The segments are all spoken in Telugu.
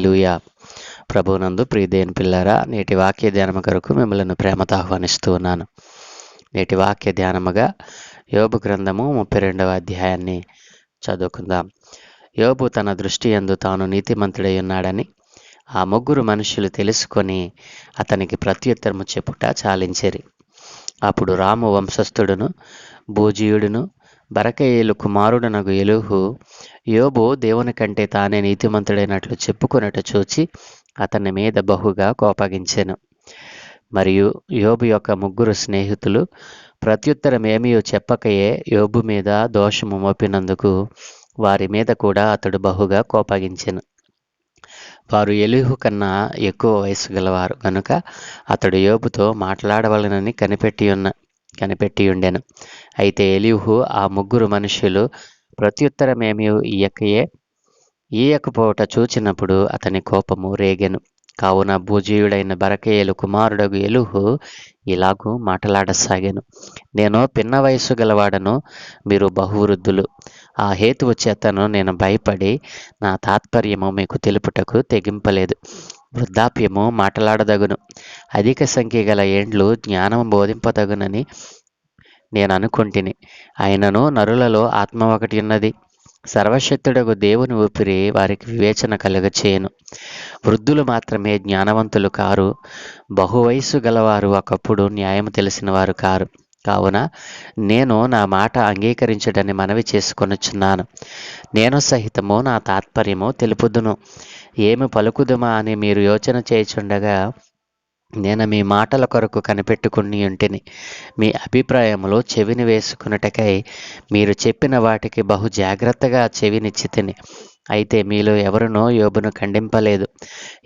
హలెలుయా ప్రభునందు ప్రియదేని పిల్లరా నేటి వాక్య ధ్యానము కొరకు మిమ్మల్ని ప్రేమతో ఆహ్వానిస్తూ ఉన్నాను. నేటి వాక్య ధ్యానముగా యోబు గ్రంథము ముప్పై రెండవ అధ్యాయాన్ని చదువుకుందాం. యోబు తన దృష్టి ఎందు తాను నీతిమంతుడై ఉన్నాడని ఆ ముగ్గురు మనుషులు తెలుసుకొని అతనికి ప్రత్యుత్తరము చెప్పుట చాలించేరి. అప్పుడు రాము వంశస్థుడును భూజీయుడును బరకయేలు కుమారుడనగు ఎలుహు యోబు దేవుని కంటే తానే నీతిమంతుడైనట్లు చెప్పుకొనట చూచి అతని మీద బహుగా కోపగించాను. మరియు యోబు యొక్క ముగ్గురు స్నేహితులు ప్రత్యుత్తరం ఏమీ చెప్పకయే యోబు మీద దోషము మోపినందుకు వారి మీద కూడా అతడు బహుగా కోపగించెను. వారు ఎలుహు కన్నా ఎక్కువ వయసు గలవారు కనుక అతడు యోబుతో మాట్లాడవలనని కనిపెట్టి ఉన్న కనిపెట్టి ఉండెను. అయితే ఎలిహు ఆ ముగ్గురు మనుషులు ప్రత్యుత్తరమేమి ఇయ్యకయే? ఈయకపోవట చూచినప్పుడు అతని కోపము రేగెను. కావున భూజీయుడైన బరకేయలు కుమారుడగు ఎలుహు ఇలాగూ మాటలాడసాగాను. నేను పిన్న వయస్సు గలవాడను మీరు బహువృద్ధులు. ఆ హేతువు చేతను నేను భయపడి నా తాత్పర్యము మీకు తెలుపుటకు తెగింపలేదు. వృద్ధాప్యము మాటలాడదగును. అధిక సంఖ్య గల ఏండ్లు జ్ఞానం బోధింపదగునని నేను అనుకుంటుని. ఆయనను నరులలో ఆత్మ ఒకటి ఉన్నది. సర్వశక్తుడకు దేవుని ఊపిరి వారికి వివేచన కలుగచేయను. వృద్ధులు మాత్రమే జ్ఞానవంతులు కారు. బహువయస్సు గలవారు ఒకప్పుడు న్యాయం తెలిసిన వారు కారు. కావున నేను నా మాట అంగీకరించడని మనవి చేసుకొనుచున్నాను. నేను సహితము నా తాత్పర్యము తెలుపుదును. ఏమి పలుకుదుమా అని మీరు యోచన చేయుచుండగా నేను మీ మాటల కొరకు కనిపెట్టుకుని ఉంటిని. మీ అభిప్రాయములో చెవిని వేసుకున్నటకై మీరు చెప్పిన వాటికి బహు జాగ్రత్తగా చెవినిచ్చి తిని అయితే మీలో ఎవరునో యోబును ఖండింపలేదు.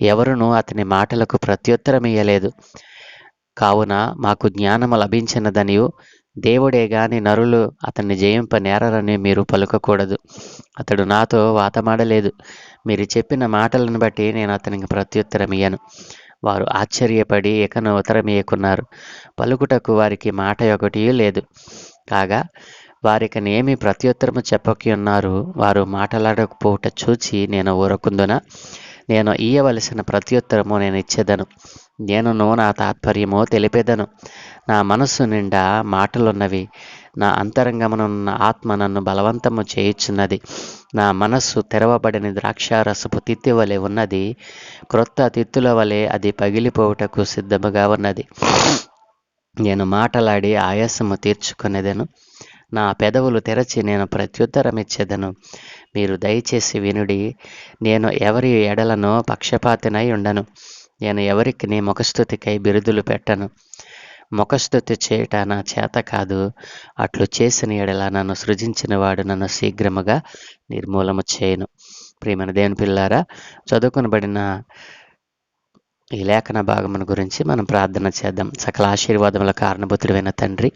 ఎవరునూ అతని మాటలకు ప్రత్యుత్తరం ఇయ్యలేదు కావున మాకు జ్ఞానము లభించినదనియు దేవుడే గాని నరులు అతన్ని జయింప నేరరని మీరు పలుకకూడదు. అతడు నాతో వాతమాడలేదు. మీరు చెప్పిన మాటలను బట్టి నేను అతనికి ప్రత్యుత్తరం ఇయ్యను. వారు ఆశ్చర్యపడి ఇకను ఉత్తరమీయకున్నారు పలుకుటకు వారికి మాట ఒకటి లేదు. కాగా వారికని ఏమి ప్రత్యుత్తరము చెప్పకి ఉన్నారు. వారు మాట్లాడకపోవట చూచి నేను ఊరకుందున? నేను ఇయ్యవలసిన ప్రత్యుత్తరము నేను ఇచ్చేదను. నేనును నా తాత్పర్యము తెలిపేదను. నా మనస్సు నిండా మాటలున్నవి. నా అంతరంగమునున్న ఆత్మ నన్ను బలవంతము చేయుచున్నది. నా మనస్సు తెరవబడిన ద్రాక్షారసపు తిత్తి వలె ఉన్నది. క్రొత్త తిత్తుల వలె అది పగిలిపోవుటకు సిద్ధముగా ఉన్నది. నేను మాటలాడి ఆయాసము తీర్చుకునేదను. నా పెదవులు తెరచి నేను ప్రత్యుత్తరం ఇచ్చేదను మీరు దయచేసి వినుడి నేను ఎవరి ఎడలను పక్షపాతినై ఉండను. నేను ఎవరికి నీ ముఖస్థుతికై బిరుదులు పెట్టను. ముఖస్థుతి చేయట నా చేత కాదు. అట్లు చేసిన ఎడల నన్ను సృజించిన వాడు నన్ను శీఘ్రముగా నిర్మూలము చేయను. ప్రియమైన దేవుని పిల్లారా చదువుకునబడిన ఈ లేఖన భాగమును గురించి మనం ప్రార్థన చేద్దాం. సకల ఆశీర్వాదముల కారణభూతుడైన తండ్రి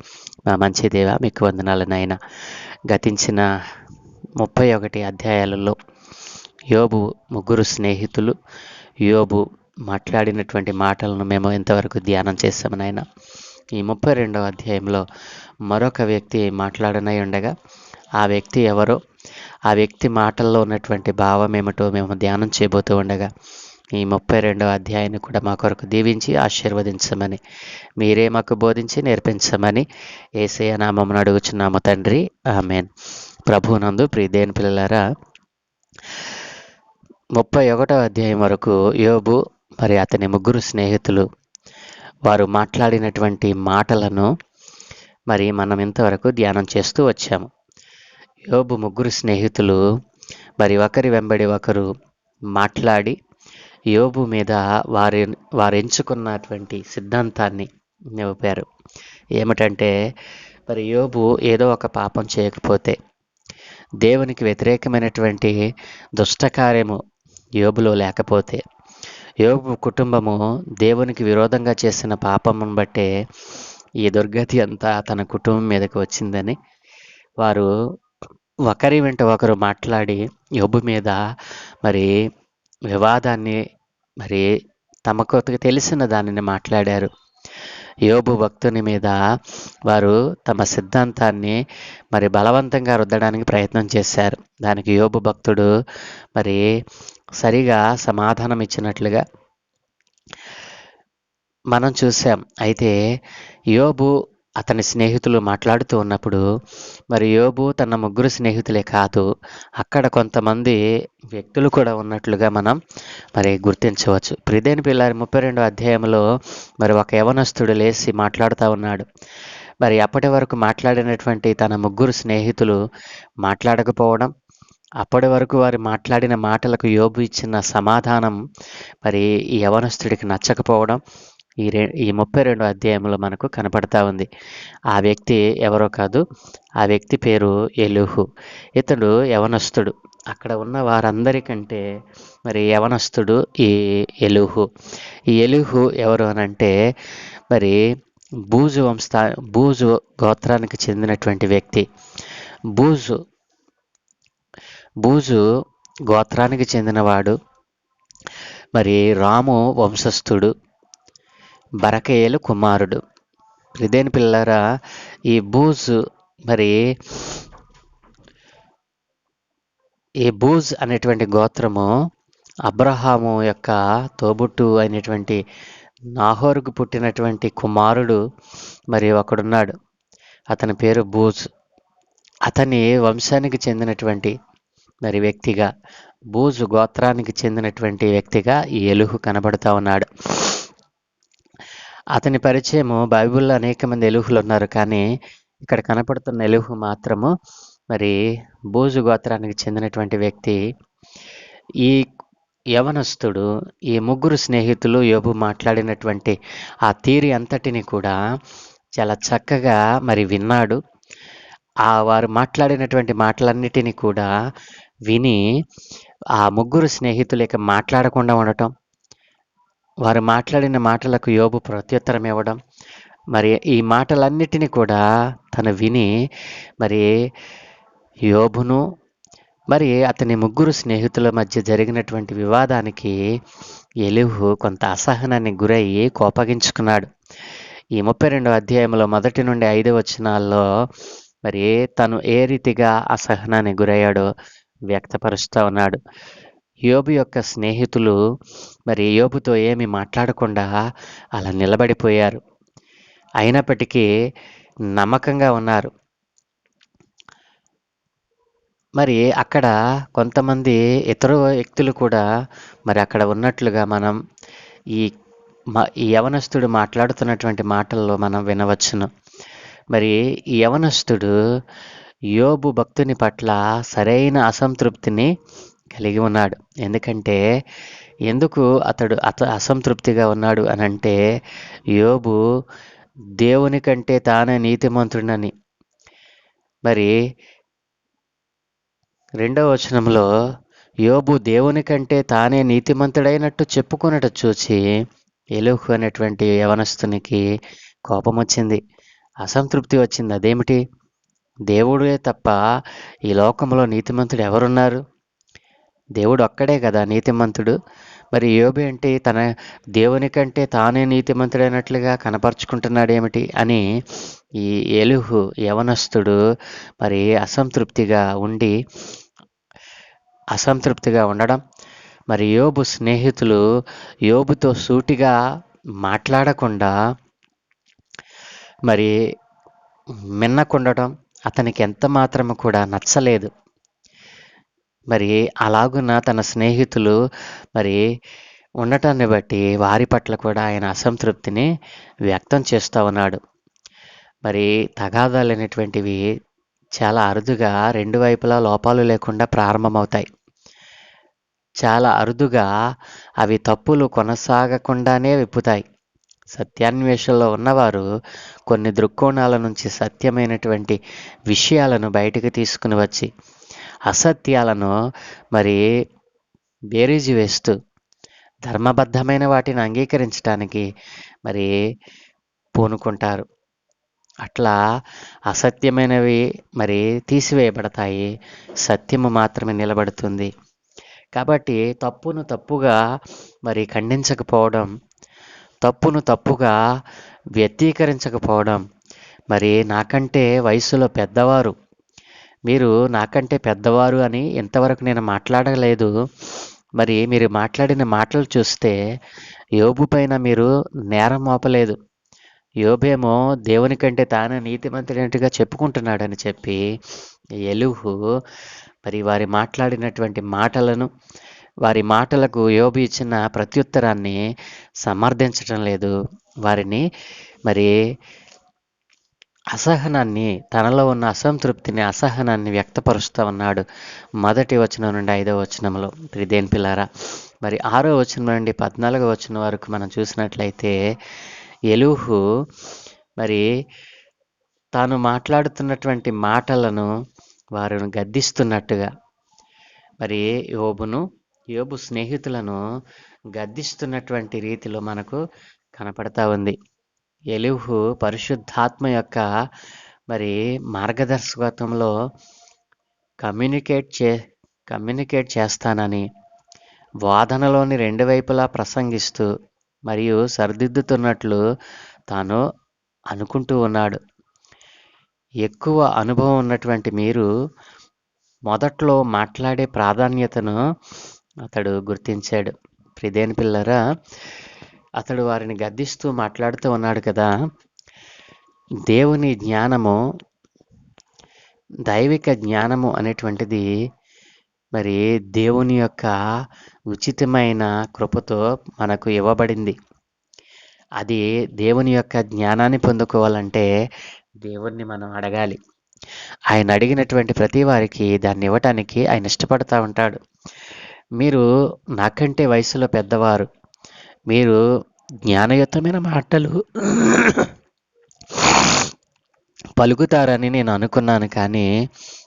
మా మంచి దేవ మీకు వందనాలనైనా గతించిన ముప్పై ఒకటి అధ్యాయాలలో యోబు ముగ్గురు స్నేహితులు. యోబు మాట్లాడినటువంటి మాటలను మేము ఎంతవరకు ధ్యానం చేస్తామనైనా ఈ ముప్పై రెండవ అధ్యాయంలో మరొక వ్యక్తి మాట్లాడనై ఉండగా ఆ వ్యక్తి ఎవరో ఆ వ్యక్తి మాటల్లో ఉన్నటువంటి భావం ఏమిటో మేము ధ్యానం చేయబోతూ ఉండగా ఈ ముప్పై రెండవ అధ్యాయాన్ని కూడా మా కొరకు దీవించి ఆశీర్వదించమని మీరే మాకు బోధించి నేర్పించమని ఏసయ నామమును అడుగుచున్నాము తండ్రి. ఆమెన్. ప్రభునందు ప్రియదేని పిల్లలారా ముప్పై ఒకటో అధ్యాయం వరకు యోబు మరి అతని ముగ్గురు స్నేహితులు వారు మాట్లాడినటువంటి మాటలను మరి మనం ఇంతవరకు ధ్యానం చేస్తూ వచ్చాము. యోబు ముగ్గురు స్నేహితులు మరి ఒకరి వెంబడి ఒకరు మాట్లాడి యోబు మీద వారి వారు ఎంచుకున్నటువంటి సిద్ధాంతాన్ని నిలిపారు. ఏమిటంటే మరి యోబు ఏదో ఒక పాపం చేయకపోతే దేవునికి వ్యతిరేకమైనటువంటి దుష్టకార్యము యోబులో లేకపోతే యోబు కుటుంబము దేవునికి విరోధంగా చేసిన పాపమును బట్టే ఈ దుర్గతి అంతా తన కుటుంబం మీదకి వచ్చిందని వారు ఒకరి వెంట ఒకరు మాట్లాడి యోబు మీద మరి వివాదాన్ని మరి తమకు తెలిసిన దానిని మాట్లాడారు. యోబు భక్తుని మీద వారు తమ సిద్ధాంతాన్ని మరి బలవంతంగా రుద్దడానికి ప్రయత్నం చేశారు. దానికి యోబు భక్తుడు మరి సరిగా సమాధానం ఇచ్చినట్లుగా మనం చూసాం అయితే యోబు అతని స్నేహితులు మాట్లాడుతూ ఉన్నప్పుడు మరి యోబు తన ముగ్గురు స్నేహితులే కాదు అక్కడ కొంతమంది వ్యక్తులు కూడా ఉన్నట్లుగా మనం మరి గుర్తించవచ్చు. ప్రిదేని పిల్లారి ముప్పై రెండో అధ్యాయంలో మరి ఒక యవనస్తుడు లేచి మాట్లాడుతూ ఉన్నాడు. మరి అప్పటి వరకు మాట్లాడినటువంటి తన ముగ్గురు స్నేహితులు మాట్లాడకపోవడం అప్పటి వరకు వారు మాట్లాడిన మాటలకు యోబు ఇచ్చిన సమాధానం మరి ఈ యవనస్తుడికి నచ్చకపోవడం ఈ రే ఈ ముప్పై రెండు అధ్యాయంలో మనకు కనపడతా ఉంది. ఆ వ్యక్తి ఎవరో కాదు ఆ వ్యక్తి పేరు ఎలుహు. ఇతడు యవనస్తుడు. అక్కడ ఉన్న వారందరికంటే మరి యవనస్తుడు ఈ ఎలుహు. ఈ ఎలుహు ఎవరు అనంటే మరి బూజు వంశ బూజు గోత్రానికి చెందినటువంటి వ్యక్తి. బూజు బూజు గోత్రానికి చెందినవాడు. మరి రాము వంశస్థుడు. బరకేయలు కుమారుడు. ఇదేని పిల్లరా ఈ బూజ్ మరి ఈ బూజ్ అనేటువంటి గోత్రము అబ్రహాము యొక్క తోబుట్టు అయినటువంటి నాహోరుకు పుట్టినటువంటి కుమారుడు మరి ఒకడున్నాడు. అతని పేరు బూజ్. అతని వంశానికి చెందినటువంటి మరి వ్యక్తిగా బూజు గోత్రానికి చెందినటువంటి వ్యక్తిగా ఈ ఎలుహు కనబడుతూ ఉన్నాడు. అతని పరిచయము బైబిల్లో అనేక మంది ఎలుహులు ఉన్నారు కానీ ఇక్కడ కనపడుతున్న ఎలుహు మాత్రము మరి బోజు గోత్రానికి చెందినటువంటి వ్యక్తి ఈ యవనస్తుడు ఈ ముగ్గురు స్నేహితులు యోబు మాట్లాడినటువంటి ఆ తీరి అంతటిని కూడా చాలా చక్కగా మరి విన్నాడు. ఆ వారు మాట్లాడినటువంటి మాటలన్నిటినీ కూడా విని ఆ ముగ్గురు స్నేహితులు ఇక మాట్లాడకుండా ఉండటం వారు మాట్లాడిన మాటలకు యోబు ప్రత్యుత్తరం ఇవ్వడం మరి ఈ మాటలన్నిటినీ కూడా తను విని మరి యోబును మరి అతని ముగ్గురు స్నేహితుల మధ్య జరిగినటువంటి వివాదానికి ఎలుహు కొంత అసహనాన్ని గురయ్యి కోపగించుకున్నాడు. ఈ ముప్పై రెండవ అధ్యాయంలో మొదటి నుండి ఐదు వచనాల్లో మరి తను ఏ రీతిగా అసహనాన్ని గురయ్యాడో వ్యక్తపరుస్తూ ఉన్నాడు. యోబు యొక్క స్నేహితులు మరి యోబుతో ఏమి మాట్లాడకుండా అలా నిలబడిపోయారు. అయినప్పటికీ నమ్మకంగా ఉన్నారు. మరి అక్కడ కొంతమంది ఇతర వ్యక్తులు కూడా మరి అక్కడ ఉన్నట్లుగా మనం ఈ ఈ యవనస్తుడు మాట్లాడుతున్నటువంటి మాటల్లో మనం వినవచ్చును. మరి ఈ యవనస్తుడు యోబు భక్తుని పట్ల సరైన అసంతృప్తిని కలిగి ఉన్నాడు. ఎందుకంటే ఎందుకు అతడు అత అసంతృప్తిగా ఉన్నాడు అని అంటే యోబు దేవుని కంటే తానే నీతిమంతుడని మరి రెండవ వచనంలో యోబు దేవుని కంటే తానే నీతిమంతుడైనట్టు చెప్పుకున్నట చూచి ఎలుహు అనేటువంటి యవనస్తునికి కోపం వచ్చింది అసంతృప్తి వచ్చింది. అదేమిటి? దేవుడే తప్ప ఈ లోకంలో నీతిమంతుడు ఎవరున్నారు? దేవుడు ఒక్కడే కదా నీతిమంతుడు. మరి యోబు ఏంటి? తన దేవుని కంటే తానే నీతిమంతుడైనట్లుగా కనపరుచుకుంటున్నాడేమిటి అని ఈ ఎలుహు యవనస్తుడు మరి అసంతృప్తిగా ఉండి అసంతృప్తిగా ఉండడం. మరి యోబు స్నేహితులు యోబుతో సూటిగా మాట్లాడకుండా మరి మిన్నకుండటం అతనికి ఎంత మాత్రము కూడా నచ్చలేదు. మరి అలాగున తన స్నేహితులు మరి ఉండటాన్ని బట్టి వారి పట్ల కూడా ఆయన అసంతృప్తిని వ్యక్తం చేస్తూ ఉన్నాడు. మరి తగాదాలు అనేటువంటివి చాలా అరుదుగా రెండు వైపులా లోపాలు లేకుండా ప్రారంభమవుతాయి. చాలా అరుదుగా అవి తప్పులు కొనసాగకుండానే విప్పుతాయి. సత్యాన్వేషణలో ఉన్నవారు కొన్ని దృక్కోణాల నుంచి సత్యమైనటువంటి విషయాలను బయటకు తీసుకుని వచ్చి అసత్యాలను మరి బేరీజు వేస్తూ ధర్మబద్ధమైన వాటిని అంగీకరించడానికి మరి పూనుకుంటారు. అట్లా అసత్యమైనవి మరి తీసివేయబడతాయి. సత్యము మాత్రమే నిలబడుతుంది. కాబట్టి తప్పును తప్పుగా మరి ఖండించకపోవడం తప్పును తప్పుగా వ్యక్తీకరించకపోవడం మరి నాకంటే వయసులో పెద్దవారు మీరు నాకంటే పెద్దవారు అని ఇంతవరకు నేను మాట్లాడలేదు. మరి మీరు మాట్లాడిన మాటలు చూస్తే యోబు పైన మీరు నేరం మోపలేదు. యోబేమో దేవుని కంటే తానే నీతిమంతుడైనట్టుగా చెప్పుకుంటున్నాడని చెప్పి ఎలుహు మరి వారి మాట్లాడినటువంటి మాటలను వారి మాటలకు యోబు ఇచ్చిన ప్రత్యుత్తరాన్ని సమర్థించటం లేదు. వారిని మరి అసహనాన్ని తనలో ఉన్న అసంతృప్తిని అసహనాన్ని వ్యక్తపరుస్తూ ఉన్నాడు. మొదటి వచనం నుండి ఐదో వచనంలో. దేని పిల్లారా మరి ఆరో వచనం నుండి పద్నాలుగో వచనం వరకు మనం చూసినట్లయితే ఎలుహు మరి తాను మాట్లాడుతున్నటువంటి మాటలను వారిని గద్దిస్తున్నట్టుగా మరి యోబును యోబు స్నేహితులను గద్దిస్తున్నటువంటి రీతిలో మనకు కనపడతా ఉంది. ఎలుహు పరిశుద్ధాత్మ యొక్క మరి మార్గదర్శకత్వంలో కమ్యూనికేట్ చే కమ్యూనికేట్ చేస్తానని వాదనలోని రెండు వైపులా ప్రసంగిస్తూ మరియు సరిదిద్దుతున్నట్లు తాను అనుకుంటూ ఉన్నాడు. ఎక్కువ అనుభవం ఉన్నటువంటి మీరు మొదట్లో మాట్లాడే ప్రాధాన్యతను అతడు గుర్తించాడు. ప్రిదేని పిల్లరా అతడు వారిని గద్దిస్తూ మాట్లాడుతూ ఉన్నాడు కదా. దేవుని జ్ఞానము దైవిక జ్ఞానము అనేటువంటిది మరి దేవుని యొక్క ఉచితమైన కృపతో మనకు ఇవ్వబడింది. అది దేవుని యొక్క జ్ఞానాన్ని పొందుకోవాలంటే దేవుణ్ణి మనం అడగాలి. ఆయన అడిగినటువంటి ప్రతి వారికి దాన్ని ఇవ్వటానికి ఆయన ఇష్టపడతా ఉంటాడు. మీరు నాకంటే వయసులో పెద్దవారు మీరు జ్ఞానయుతమైన మాటలు పలుకుతారని నేను అనుకున్నాను కానీ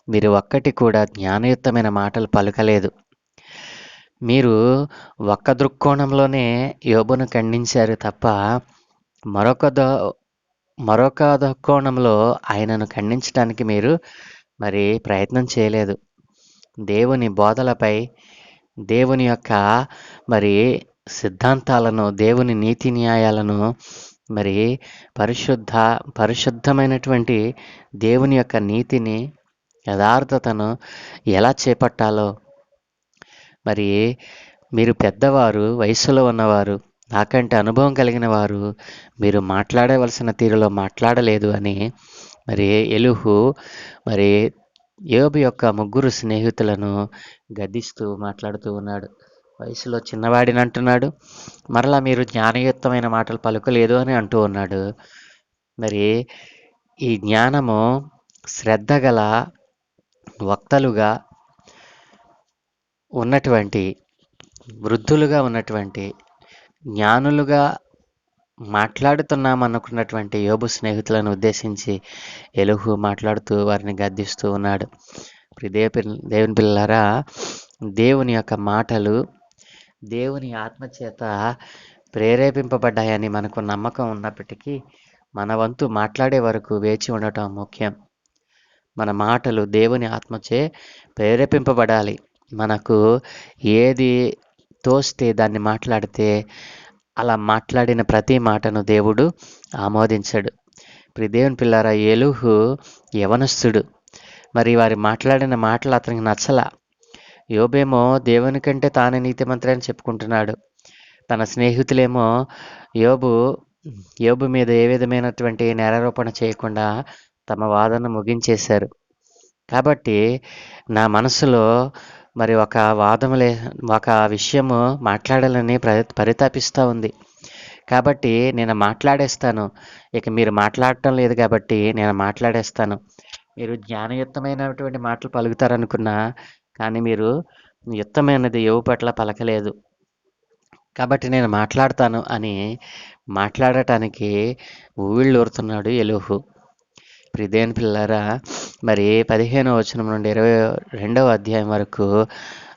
మీరు ఒక్కటి కూడా జ్ఞానయుక్తమైన మాటలు పలకలేదు. మీరు ఒక్క దృక్కోణంలోనే యోబును ఖండించారు తప్ప మరొక మరొక దృక్కోణంలో ఆయనను ఖండించడానికి మీరు మరి ప్రయత్నం చేయలేదు. దేవుని బోధలపై దేవుని యొక్క మరి సిద్ధాంతాలను దేవుని నీతి న్యాయాలను మరి పరిశుద్ధ పరిశుద్ధమైనటువంటి దేవుని యొక్క నీతిని యథార్థతను ఎలా చేపట్టాలో. మరి మీరు పెద్దవారు వయసులో ఉన్నవారు నాకంటే అనుభవం కలిగిన వారు మీరు మాట్లాడవలసిన తీరులో మాట్లాడలేదు అని మరి ఎలుహు మరి యోబు యొక్క ముగ్గురు స్నేహితులను గద్దిస్తూ మాట్లాడుతూ ఉన్నాడు. వయసులో చిన్నవాడిని అంటున్నాడు మరలా మీరు జ్ఞానయుక్తమైన మాటలు పలుకలేదు అని అంటూ ఉన్నాడు. మరి ఈ జ్ఞానము శ్రద్ధ గల వక్తలుగా ఉన్నటువంటి వృద్ధులుగా ఉన్నటువంటి జ్ఞానులుగా మాట్లాడుతున్నామనుకున్నటువంటి యోబు స్నేహితులను ఉద్దేశించి ఎలుహు మాట్లాడుతూ వారిని గద్దిస్తూ ఉన్నాడు. దేవు దేవుని పిల్లరా దేవుని యొక్క మాటలు దేవుని ఆత్మచేత ప్రేరేపింపబడ్డాయని మనకు నమ్మకం ఉన్నప్పటికీ మన వంతు మాట్లాడే వరకు వేచి ఉండటం ముఖ్యం. మన మాటలు దేవుని ఆత్మచే ప్రేరేపింపబడాలి. మనకు ఏది తోస్తే దాన్ని మాట్లాడితే అలా మాట్లాడిన ప్రతి మాటను దేవుడు ఆమోదించడు. ఇప్పుడు దేవుని పిల్లార ఎలుహు యవనస్తుడు. మరి వారి మాట్లాడిన మాటలు అతనికి నచ్చల? యోబేమో దేవుని కంటే తానే నీతిమంత్రి అని చెప్పుకుంటున్నాడు. తన స్నేహితులేమో యోబు యోబు మీద ఏ విధమైనటువంటి నేరారోపణ చేయకుండా తమ వాదన ముగించేశారు. కాబట్టి నా మనసులో మరి ఒక వాదములే ఒక విషయము మాట్లాడాలని ప్ర పరితాపిస్తూ ఉంది. కాబట్టి నేను మాట్లాడేస్తాను. ఇక మీరు మాట్లాడటం లేదు కాబట్టి నేను మాట్లాడేస్తాను. మీరు జ్ఞానయుక్తమైనటువంటి మాటలు పలుకుతారనుకున్నా కానీ మీరు యుక్తమైనది యువ పట్ల పలకలేదు. కాబట్టి నేను మాట్లాడతాను అని మాట్లాడటానికి ఊళ్ళూరుతున్నాడు ఎలుహు. ప్రిదేన్ పిల్లరా మరి పదిహేనవ వచనం నుండి ఇరవై రెండవ అధ్యాయం వరకు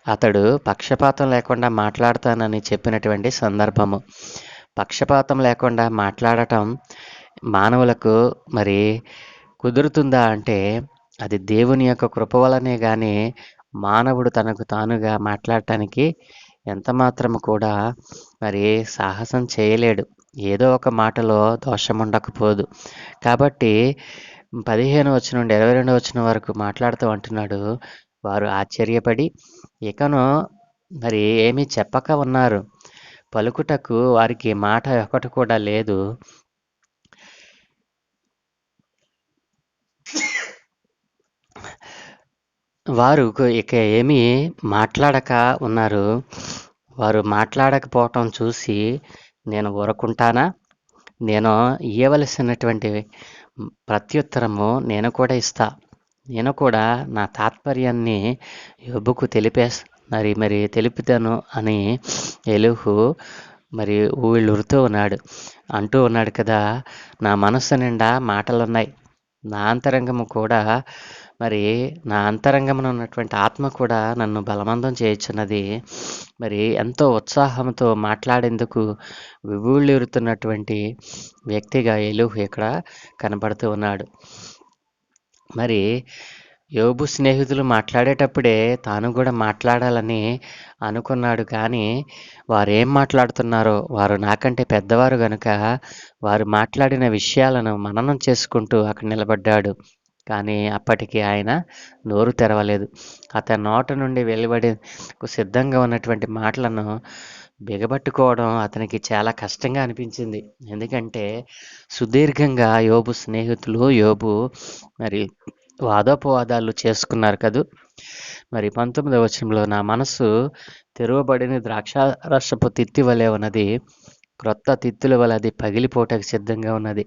అతడు పక్షపాతం లేకుండా మాట్లాడతానని చెప్పినటువంటి సందర్భము. పక్షపాతం లేకుండా మాట్లాడటం మానవులకు మరి కుదురుతుందా అంటే అది దేవుని యొక్క కృప వలనే కానీ మానవుడు తనకు తానుగా మాట్లాడటానికి ఎంత మాత్రము కూడా మరి సాహసం చేయలేడు. ఏదో ఒక మాటలో దోషం ఉండకపోదు. కాబట్టి పదిహేను వచ్చిన నుండి ఇరవై రెండు వచ్చిన వరకు మాట్లాడుతూ అంటున్నాడు. వారు ఆశ్చర్యపడి ఇకను మరి ఏమీ చెప్పక ఉన్నారు. పలుకుటకు వారికి మాట ఒకటి కూడా లేదు. వారు ఇక ఏమీ మాట్లాడక ఉన్నారు. వారు మాట్లాడకపోవటం చూసి నేను ఊరకుంటానా? నేను ఇవ్వవలసినటువంటి ప్రత్యుత్తరము నేను కూడా ఇస్తా. నేను కూడా నా తాత్పర్యాన్ని యోబుకు తెలిపేస్ మరి మరి తెలుపుతాను అని ఎలుహు మరి ఊళ్ళురుతూ ఉన్నాడు. అంటూ ఉన్నాడు కదా నా మనస్సు నిండా మాటలున్నాయి. నా అంతరంగము కూడా మరి నా అంతరంగమున ఉన్నటువంటి ఆత్మ కూడా నన్ను బలవంతం చేయుచున్నది. మరి ఎంతో ఉత్సాహంతో మాట్లాడేందుకు విభూళ్ళిరుతున్నటువంటి వ్యక్తిగా ఎలుహు ఇక్కడ కనబడుతూ ఉన్నాడు. మరి యోబు స్నేహితులు మాట్లాడేటప్పుడే తాను కూడా మాట్లాడాలని అనుకున్నాడు. కానీ వారు ఏం మాట్లాడుతున్నారో వారు నాకంటే పెద్దవారు గనుక వారు మాట్లాడిన విషయాలను మననం చేసుకుంటూ అక్కడ నిలబడ్డాడు. కానీ అప్పటికి ఆయన నోరు తెరవలేదు. అతని నోట నుండి వెలువడి సిద్ధంగా ఉన్నటువంటి మాటలను బిగబట్టుకోవడం అతనికి చాలా కష్టంగా అనిపించింది. ఎందుకంటే సుదీర్ఘంగా యోబు స్నేహితులు యోబు మరి వాదోపవాదాలు చేసుకున్నారు కదూ? మరి పంతొమ్మిదవ వచనంలో నా మనసు తెరవబడిన ద్రాక్ష రసపు తిత్తి వలె ఉన్నది. క్రొత్త తిత్తుల వల్ల అది పగిలిపోటకు సిద్ధంగా ఉన్నది.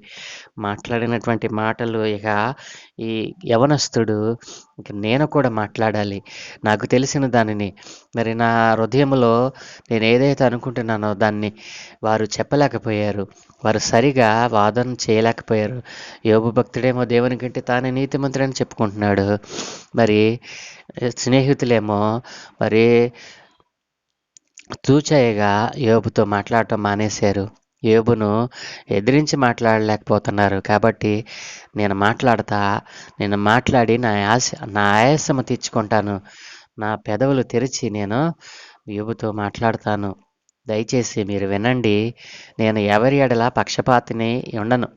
మాట్లాడినటువంటి మాటలు ఇక ఈ యవనస్తుడు ఇక నేను కూడా మాట్లాడాలి. నాకు తెలిసిన దానిని. మరి నా హృదయంలో నేను ఏదైతే అనుకుంటున్నానో దాన్ని వారు చెప్పలేకపోయారు. వారు సరిగా వాదన చేయలేకపోయారు. యోగు భక్తుడేమో దేవుని కంటే తానే నీతిమంతుడని చెప్పుకుంటున్నాడు. మరి స్నేహితులేమో మరి తూచాయగా యోబుతో మాట్లాడటం మానేశారు. యోబును ఎదిరించి మాట్లాడలేకపోతున్నారు. కాబట్టి నేను మాట్లాడతా నేను మాట్లాడి నా ఆశ నా ఆయాసము తీర్చుకుంటాను. నా పెదవులు తెరిచి నేను యోబుతో మాట్లాడతాను. దయచేసి మీరు వినండి నేను ఎవరి ఎడల పక్షపాతిని ఉండను.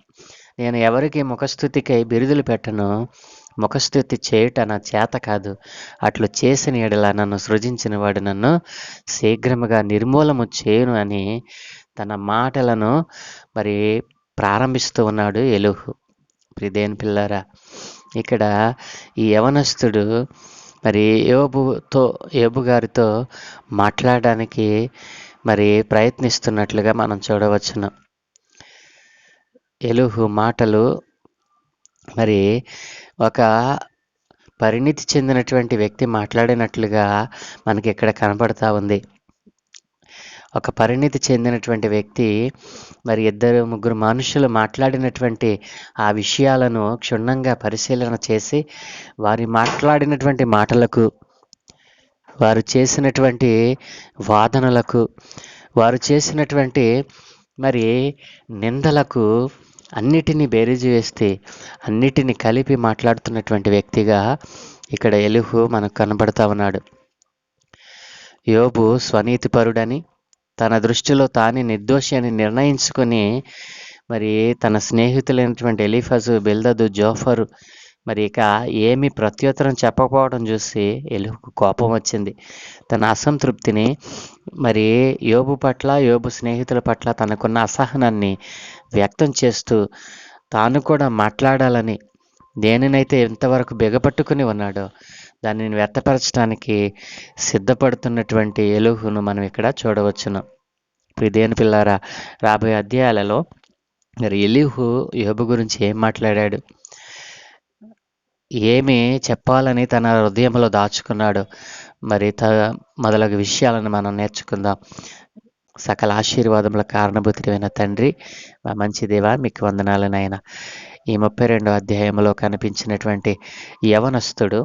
నేను ఎవరికి ముఖస్థుతికై బిరుదులు పెట్టను. ముఖస్థుతి చేయుట నా చేత కాదు. అట్లు చేసిన ఎడల నన్ను సృజించిన వాడు నన్ను శీఘ్రముగా నిర్మూలము చేయును అని తన మాటలను మరి ప్రారంభిస్తూ ఉన్నాడు ఎలుహు. ప్రిదేన్ పిల్లరా ఇక్కడ ఈ యవనస్తుడు మరి యోబుతో యోబు గారితో మాట్లాడడానికి మరి ప్రయత్నిస్తున్నట్లుగా మనం చూడవచ్చును. ఎలుహు మాటలు మరి ఒక పరిణితి చెందినటువంటి వ్యక్తి మాట్లాడినట్లుగా మనకి ఇక్కడ కనపడతా ఉంది. ఒక పరిణితి చెందినటువంటి వ్యక్తి మరి ఇద్దరు ముగ్గురు మనుషులు మాట్లాడినటువంటి ఆ విషయాలను క్షుణ్ణంగా పరిశీలన చేసి వారి మాట్లాడినటువంటి మాటలకు వారు చేసినటువంటి వాదనలకు వారు చేసినటువంటి మరి నిందలకు అన్నిటినీ బేరీజు వేస్తే అన్నిటినీ కలిపి మాట్లాడుతున్నటువంటి వ్యక్తిగా ఇక్కడ ఎలుహు మనకు కనబడతా ఉన్నాడు. యోబు స్వనీతిపరుడని తన దృష్టిలో తానే నిర్దోషి అని నిర్ణయించుకొని మరి తన స్నేహితులైనటువంటి ఎలిఫజు బెల్దదు జోఫరు మరి ఇక ఏమి ప్రత్యుత్తరం చెప్పకపోవడం చూసి ఎలుగుకు కోపం వచ్చింది. తన అసంతృప్తిని మరి యోబు పట్ల యోబు స్నేహితుల పట్ల తనకున్న అసహనాన్ని వ్యక్తం చేస్తూ తాను కూడా మాట్లాడాలని దేనినైతే ఎంతవరకు బిగపట్టుకుని ఉన్నాడో దానిని వ్యక్తపరచడానికి సిద్ధపడుతున్నటువంటి ఎలుగును మనం ఇక్కడ చూడవచ్చును. దేని పిల్లారా రాబోయే అధ్యాయాలలో మరి ఎలిహు యోబు గురించి ఏం మాట్లాడాడు? ఏమి చెప్పాలని తన హృదయంలో దాచుకున్నాడు. మరి త మొదలగు విషయాలను మనం నేర్చుకుందాం. సకల ఆశీర్వాదముల కారణభూతుడైన తండ్రి మా మంచి దేవా మీకు వందనాలనైనా ఈ ముప్పై రెండో అధ్యాయంలో కనిపించినటువంటి యవనస్తుడు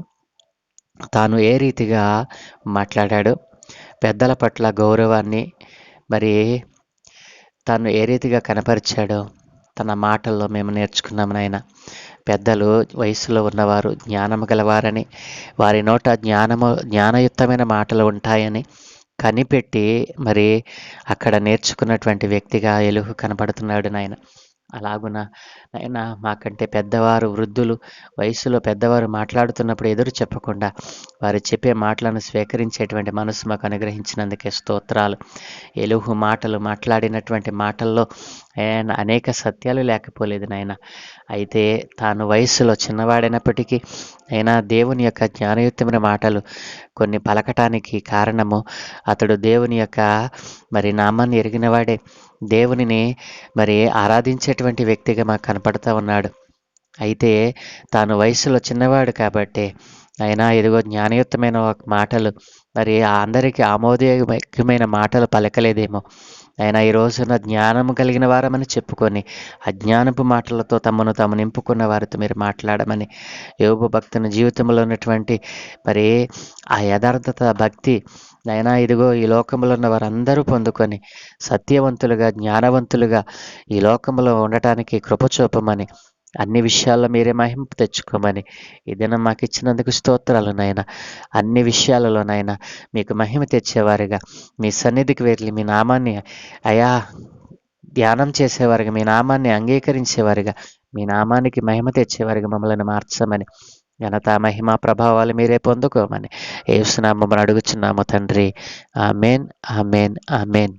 తాను ఏ రీతిగా మాట్లాడాడు? పెద్దల పట్ల గౌరవాన్ని మరి తను ఏ రీతిగా కనపరిచాడో? తన మాటల్లో మేము నేర్చుకున్నాం నాయన. పెద్దలు వయసులో ఉన్నవారు జ్ఞానము గలవారని వారి నోట జ్ఞానము జ్ఞానయుక్తమైన మాటలు ఉంటాయని కనిపెట్టి మరి అక్కడ నేర్చుకున్నటువంటి వ్యక్తిగా ఎలుగు కనపడుతున్నాడు నాయన. అలాగున అయినా మాకంటే పెద్దవారు వృద్ధులు వయసులో పెద్దవారు మాట్లాడుతున్నప్పుడు ఎదురు చెప్పకుండా వారు చెప్పే మాటలను స్వీకరించేటువంటి మనసు మాకు అనుగ్రహించినందుకే స్తోత్రాలు. ఎలుగు మాటలు మాట్లాడినటువంటి మాటల్లో ఆయన అనేక సత్యాలు లేకపోలేదు నాయన అయితే తాను వయసులో చిన్నవాడైనప్పటికీ అయినా దేవుని యొక్క జ్ఞానయుక్తమైన మాటలు కొన్ని పలకటానికి కారణము. అతడు దేవుని యొక్క మరి నామాన్ని ఎరిగినవాడే. దేవునిని మరి ఆరాధించేటువంటి వ్యక్తిగా మాకు కనపడతా ఉన్నాడు. అయితే తాను వయసులో చిన్నవాడు కాబట్టి అయినా ఎదుగో జ్ఞానయుక్తమైన ఒక మాటలు మరి అందరికీ ఆమోదయోగ్యమైన మాటలు పలకలేదేమో. అయినా ఈ రోజున జ్ఞానము కలిగిన వారమని చెప్పుకొని అజ్ఞానపు మాటలతో తమను తాము నింపుకున్న వారితో మీరు మాట్లాడమని యోగు భక్తుని జీవితంలో ఉన్నటువంటి మరి ఆ యథార్థత భక్తి నైనా ఇదిగో ఈ లోకంలో ఉన్న వారందరూ పొందుకొని సత్యవంతులుగా జ్ఞానవంతులుగా ఈ లోకంలో ఉండటానికి కృపచూపమని అన్ని విషయాల్లో మీరే మహిమ తెచ్చుకోమని ఈ మాకు ఇచ్చినందుకు స్తోత్రాలు నాయన. అన్ని విషయాలలో నాయన మీకు మహిమ తెచ్చేవారిగా. మీ సన్నిధికి వెళ్ళి మీ నామాన్ని అయా ధ్యానం చేసేవారిగా మీ నామాన్ని అంగీకరించేవారిగా మీ నామానికి మహిమ తెచ్చేవారిగా మమ్మల్ని మార్చమని. ఘనత మహిమ ప్రభావాలు మీరే పొందుకోమని. ఏసునామని అడుగుచున్నాము తండ్రి. Amen amen amen.